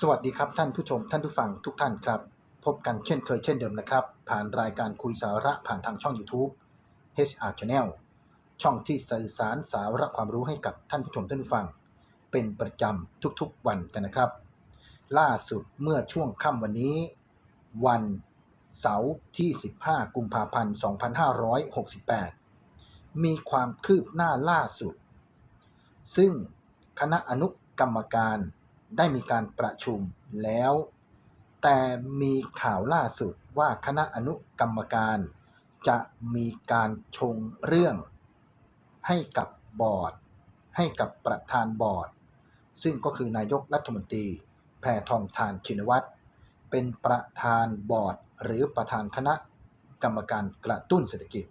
สวัสดีครับท่านผู้ชมท่านผู้ฟังทุกท่านครับ พบกันเช่นเคยเช่นเดิมนะครับ ผ่านรายการคุยสาระผ่านทางช่อง YouTube HR Channel ช่องที่สื่อสารสาระความรู้ให้กับท่านผู้ชมท่านผู้ฟัง เป็นประจำทุกๆวันกันนะครับ ล่าสุดเมื่อช่วงค่ำวันนี้ วันเสาร์ที่ 15 กุมภาพันธ์ 2568 มีความคืบหน้าล่าสุด ซึ่งคณะอนุกรรมการ ได้มีการประชุมแล้ว แต่มีข่าวล่าสุดว่าคณะอนุกรรมการจะมีการชงเรื่อง ให้กับบอร์ด ให้กับประธานบอร์ด ซึ่งก็คือนายกรัฐมนตรีแพทองทานชินวัตรเป็นประธานบอร์ด หรือประธานคณะกรรมการกระตุ้นเศรษฐกิจ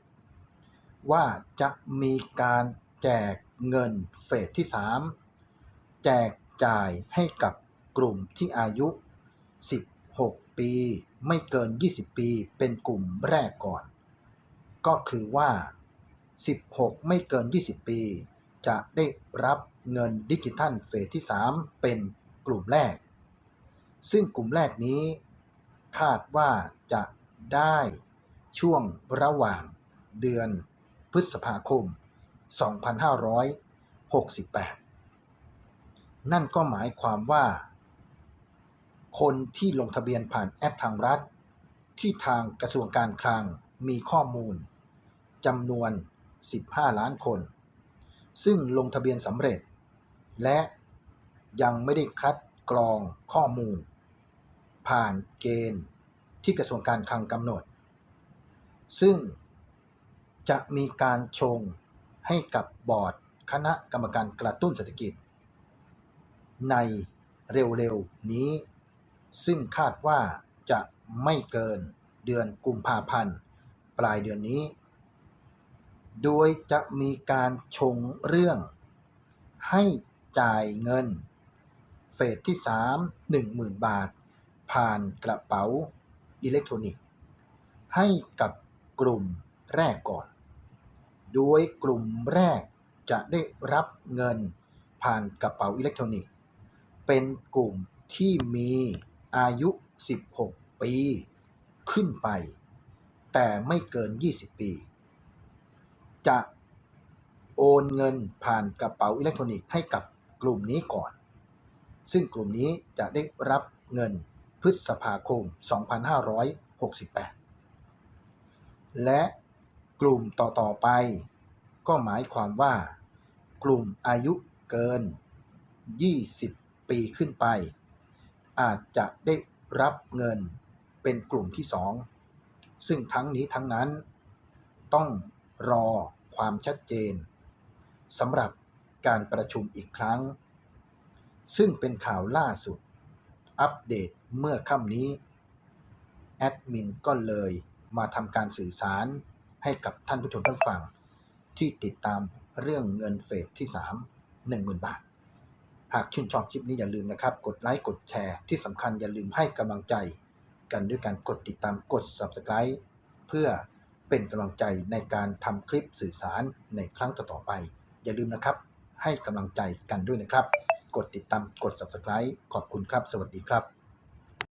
ว่าจะมีการแจกเงินเฟสที่ 3 แจก จ่ายให้กับกลุ่มที่อายุ 16 ปี ไม่เกิน 20 ปีเป็นกลุ่มแรกก่อน ก็คือว่า 16 ไม่เกิน 20 ปี จะได้รับเงินดิจิทัลเฟสที่ 3 เป็นกลุ่มแรก ซึ่งกลุ่มแรกนี้ คาดว่าจะได้ช่วงระหว่างเดือนพฤษภาคม 2568 นั่นก็หมายความว่า คนที่ลงทะเบียนผ่านแอปทางรัฐ ที่ทางกระทรวงการคลังมีข้อมูลจำนวน 15 ล้านคน ซึ่งลงทะเบียนสำเร็จ และยังไม่ได้คัดกรองข้อมูล ผ่านเกณฑ์ที่กระทรวงการคลังกำหนด ซึ่งจะมีการชงให้กับบอร์ดคณะกรรมการกระตุ้นเศรษฐกิจ ในเร็วๆ นี้ ซึ่งคาดว่าจะไม่เกินเดือนกุมภาพันธ์ ปลายเดือนนี้ โดยจะมีการชงเรื่อง ให้จ่ายเงิน เฟสที่ 3 10,000 บาท ผ่านกระเป๋าอิเล็กทรอนิกส์ ให้กับกลุ่มแรกก่อน โดยกลุ่มแรกจะได้รับเงินผ่านกระเป๋าอิเล็กทรอนิกส์ เป็นกลุ่มที่มีอายุ 16 ปี ขึ้นไป แต่ไม่เกิน 20 ปี จะโอนเงินผ่านกระเป๋าอิเล็กทรอนิกส์ให้กับกลุ่มนี้ก่อน ซึ่งกลุ่มนี้จะได้รับเงินพฤษภาคม 2568 และกลุ่มต่อ ๆ ไป ก็หมายความว่า กลุ่มอายุเกิน 20 ปีขึ้นไป อาจจะได้รับเงินเป็นกลุ่มที่ 2 ซึ่งทั้งนี้ทั้งนั้น ต้องรอความชัดเจนสำหรับการประชุมอีกครั้ง ซึ่งเป็นข่าวล่าสุด อัปเดตเมื่อค่ำนี้ แอดมินก็เลยมาทำการสื่อสารให้กับท่านผู้ชมท่านฟัง ที่ติดตามเรื่องเงินเฟสที่ 3 10,000 บาท หากชื่นชอบคลิปนี้อย่าลืมนะครับ กดไลค์กดแชร์ที่สำคัญอย่าลืมให้กำลังใจ กันด้วยการกดติดตามกด Subscribe เพื่อเป็นกำลังใจในการทำคลิปสื่อสารในครั้งต่อๆไป อย่าลืมนะครับ ให้กำลังใจกันด้วยนะครับ กดติดตามกด Subscribe ขอบคุณครับ สวัสดีครับ